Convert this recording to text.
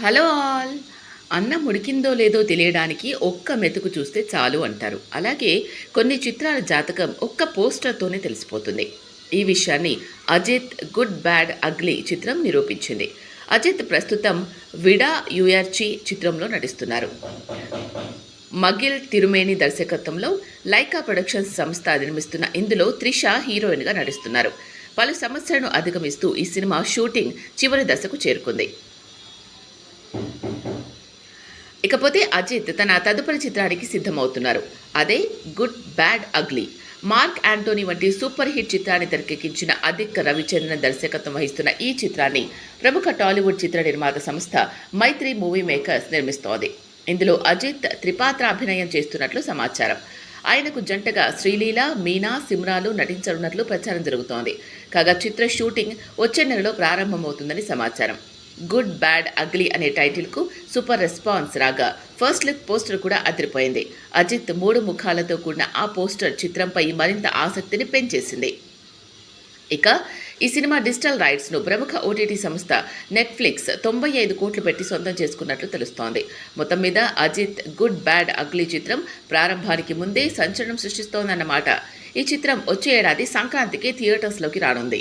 Hello all. అన్నం ఉడికిందో లేదో తెలియడానికి ఒక్క మెతుకు చూస్తే చాలు అంటారు. అలాగే కొన్ని చిత్రాల జాతకం ఒక్క పోస్టర్తోనే తెలిసిపోతుంది. ఈ విషయాన్ని అజిత్ గుడ్ బ్యాడ్ అగ్లీ చిత్రం నిరూపించింది. అజిత్ ప్రస్తుతం విడా యుయర్చి చిత్రంలో నటిస్తున్నారు. మగిల్ తిరుమేని దర్శకత్వంలో లైకా ప్రొడక్షన్స్ సంస్థ నిర్మిస్తున్న ఇందులో త్రిష హీరోయిన్గా నటిస్తున్నారు. పలు సమస్యలను అధిగమిస్తూ ఈ సినిమా షూటింగ్ చివరి దశకు చేరుకుంది. ఇకపోతే అజిత్ తన తదుపరి చిత్రానికి సిద్ధమవుతున్నారు. అదే Good Bad Ugly. Mark Antony వంటి సూపర్ హిట్ చిత్రాన్ని తెరకెక్కించిన అధిక్ రవిచంద్రన్ దర్శకత్వం వహిస్తున్న ఈ చిత్రాన్ని ప్రముఖ టాలీవుడ్ చిత్ర నిర్మాత సంస్థ మైత్రి మూవీ మేకర్స్ నిర్మిస్తోంది. ఇందులో అజిత్ త్రిపాత్ర అభినయం చేస్తున్నట్లు సమాచారం. ఆయనకు జంటగా శ్రీలీల మీనా సిమ్రాలు నటించనున్నట్లు ప్రచారం జరుగుతోంది. కాగా చిత్ర షూటింగ్ వచ్చే నెలలో ప్రారంభమవుతుందని సమాచారం. గుడ్ బ్యాడ్ అగ్లీ అనే టైటిల్కు సూపర్ రెస్పాన్స్ రాగా ఫస్ట్ లుక్ పోస్టర్ కూడా అదిరిపోయింది. అజిత్ మూడు ముఖాలతో కూడిన ఆ పోస్టర్ చిత్రంపై మరింత ఆసక్తిని పెంచేసింది. ఇక ఈ సినిమా డిజిటల్ రైట్స్ను ప్రముఖ ఓటీటీ సంస్థ నెట్ఫ్లిక్స్ తొంభై ఐదు కోట్లు పెట్టి సొంతం చేసుకున్నట్లు తెలుస్తోంది. మొత్తం మీద అజిత్ గుడ్ బ్యాడ్ అగ్లీ చిత్రం ప్రారంభానికి ముందే సంచలనం సృష్టిస్తోందన్నమాట. ఈ చిత్రం వచ్చే ఏడాది సంక్రాంతికి థియేటర్స్లోకి రానుంది.